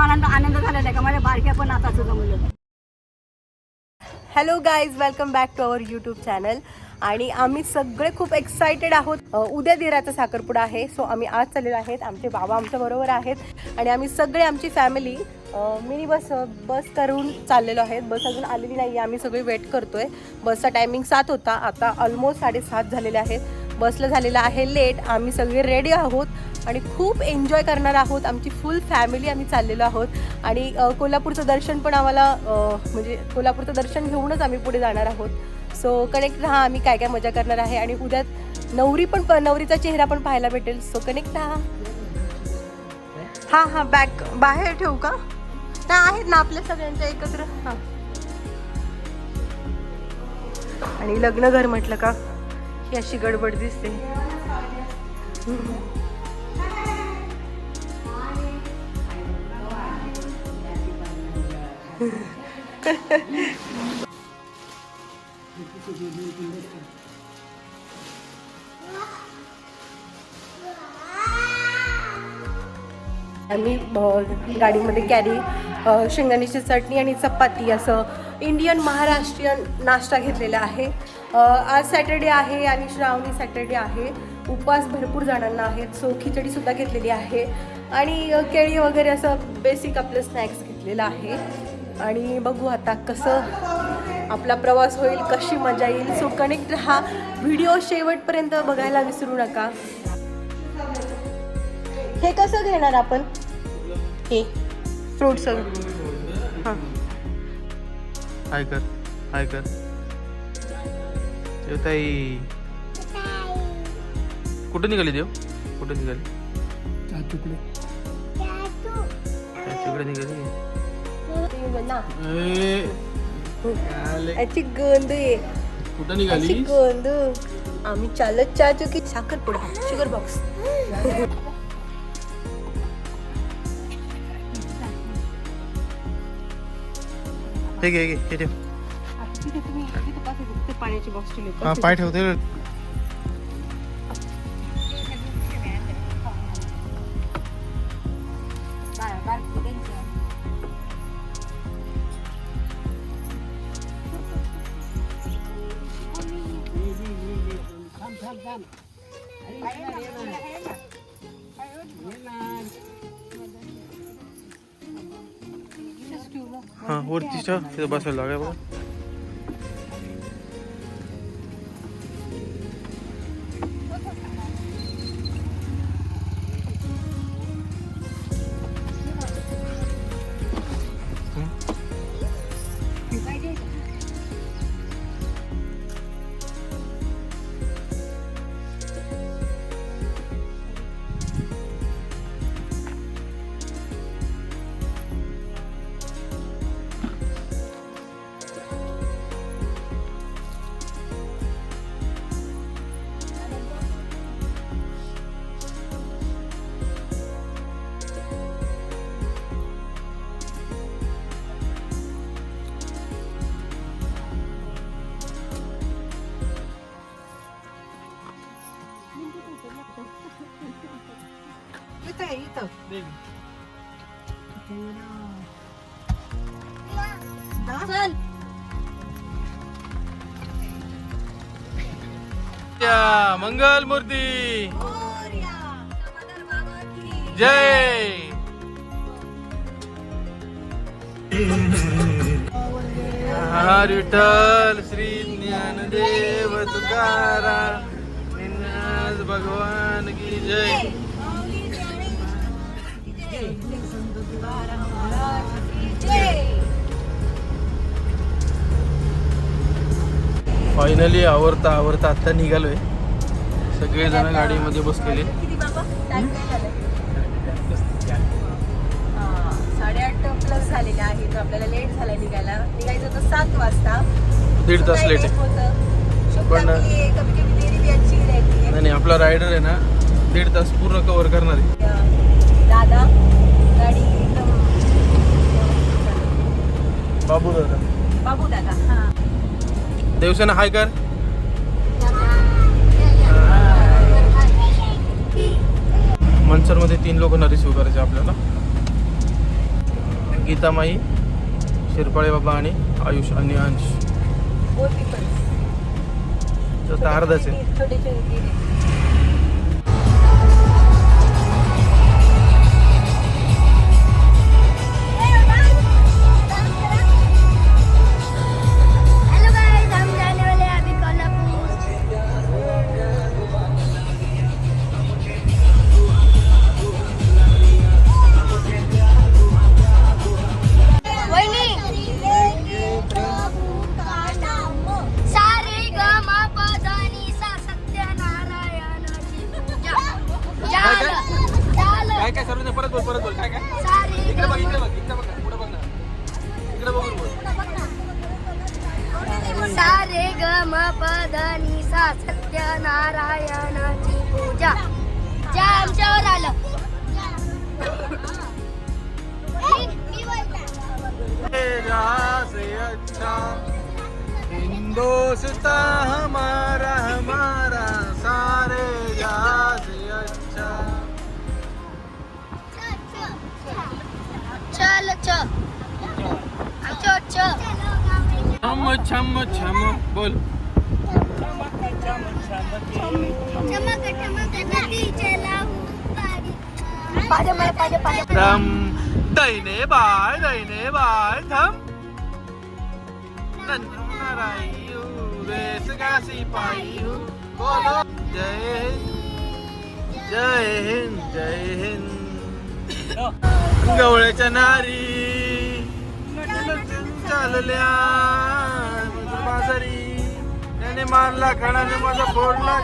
आनंद आनंद झालेला आहे का? माझ्या बारक्या पण आता आहे hello guys welcome back to our YouTube channel आणि आम्ही सगळे खूप एक्सायटेड आहोत. उद्या दिराचा साखरपुडा आहे सो आम्ही आज चाललेलो आहेत. आमचे बाबा आमच्या बरोबर आहेत. आणि आम्ही सगळे आमची फॅमिली मिनी बस बस करून चाललेलो आहेत. बस अजून आलेली नाही आहे आम्ही सगळे वेट करतोय. बसचा टायमिंग सात होता आता ऑलमोस्ट साडेसात झालेले आहेत. बसला झालेला आहे लेट. आम्ही सगळे रेडी आहोत आणि खूप एन्जॉय करणार आहोत. आमची फुल फॅमिली आम्ही चाललेलो आहोत. आणि कोल्हापूरचं दर्शन पण आम्हाला म्हणजे कोल्हापूरचं दर्शन घेऊनच आम्ही पुढे जाणार आहोत. सो कनेक्ट राहा आम्ही काय काय मजा करणार आहे. आणि उद्या नवरी पण प- नवरीचा चेहरा पण पाहायला भेटेल. सो कनेक्ट राहा. हां हां बॅग बाहेर ठेवू का? नाही आहेत ना आपल्या सगळ्यांच्या एकत्र. हां. आणि लग्न घर म्हटलं का? ही अशी गडबड दिसते. आम्ही गाडीमध्ये कॅरी शेंगदाण्याची चटणी आणि चपाती असं इंडियन महाराष्ट्रीयन नाश्ता घेतलेला आहे. आज सॅटर्डे आहे आणि श्रावणी सॅटर्डे आहे. उपवास भरपूर जणांना आहेत. सो खिचडीसुद्धा घेतलेली आहे. आणि केळी वगैरे असं बेसिक आपलं स्नॅक्स घेतलेलं आहे. आणि बघू आता कसं आपला प्रवास होईल कशी मजा येईल. सो कनेक्ट राहा. व्हिडिओ शेवटपर्यंत बघायला विसरू नका. हे कसं घेणार आपण? हे. फ्रूट सगळं. हां. हाय कर हाय कर देव ताई कुठं निघाली देव? कुठं निघाली? निघाली गंध आहे कुठं निघाली गंध. आम्ही चालत चाचू की साखरपुडा शुगर बॉक्स हे घे हे घे हे ठेव. पाण्याची बॉक्स ठेवली हा पाय ठेवते हा वरती ठेव तिथं बसायला लागा बघा या, मंगल मूर्ती जय हर विठ्ठल श्री ज्ञानदेव तुकाराम निन्यास भगवान की जय फायनली आवरता आवरता आत्ता निघालोय. सगळेजण गाडीमध्ये बसलेले. हा, साडेआठ प्लस झालेले आहेत आपल्याला लेट झाला निघायला. निघायचं होतं सात वाजता. दीड तास लेट आहे. पण- कमी कमी देरी बी अच्छी रहती है नाही नाही, आपला रायडर आहे ना दीड तास पूर्ण कव्हर करणार आहे. दादा गाडी एकदम बाबू दादा. बाबू दादा हा. देवसेना हाय कर. मनसरमध्ये तीन लोकांना रिसिव्ह करायचे आपल्याला. गीतामाई शिरपाळे बाबा आणि आयुष आणि अंश. अर्धाच. आहे काय काय सर्व परत बोल परत बोल. काय काय? सारे. इकडे ग बघ इकडे बघ इकडे बघ. पुढे बघ ना. इकडे बघून बोल. सारे ग म प ध नि सा सत्यनारायणाची पूजा. ज्या आमच्यावर आलं. मी बोलते. जहाँ से अच्छा हिंदोस्ता हमारा हमारा. चमक चमक नदी थम दैने बाय दैने बाय थम नंदनारायू रेस का सिपाही बोलो. जय हिंद जय हिंद जय हिंद. गवळ्याच्या नारी चालल्या. बाजारी त्याने मारला खणाने माझा फोडला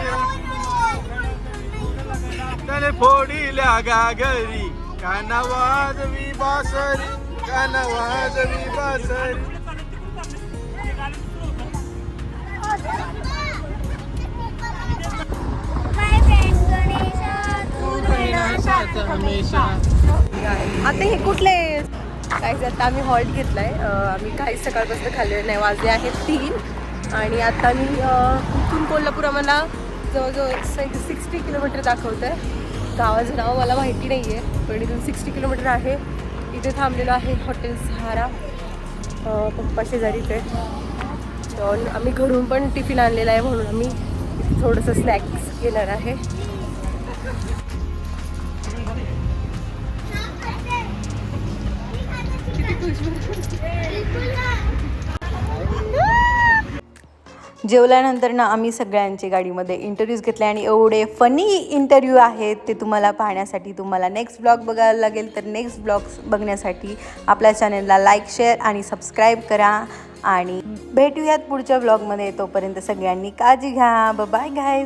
त्याने फोडील्या गागरी काना वाजवी बासरी काना वाजवी बासरी. हमेशा आता हे कुठले काय आता आम्ही हॉल्ट घेतलाय. आहे आम्ही काही सकाळपासून खाल्लेलं नाही. वाजले आहेत तीन. आणि आता मी अं, इथून कोल्हापूर आम्हाला जवळजवळ सिक्स्टी किलोमीटर दाखवतं आहे गावाचं नाव मला माहिती नाही आहे पण इथून सिक्स्टी किलोमीटर आहे. इथे थांबलेलो आहे हॉटेल सहारा. पप्पा शेजारी ते आम्ही घरून पण टिफिन आणलेला आहे म्हणून आम्ही थोडंसं स्नॅक्स घेणार आहे. जेवल्यानंतर ना आम्ही सगळ्यांचे गाडीमध्ये इंटरव्ह्यूज घेतले आणि एवढे फनी इंटरव्ह्यू आहेत ते तुम्हाला पाहण्यासाठी तुम्हाला नेक्स्ट ब्लॉग बघायला लागेल तर नेक्स्ट ब्लॉग्स बघण्यासाठी आपल्या चॅनलला लाईक शेअर आणि सबस्क्राईब करा. आणि भेटूयात पुढच्या ब्लॉगमध्ये तोपर्यंत सगळ्यांनी काळजी घ्या. बाय गाय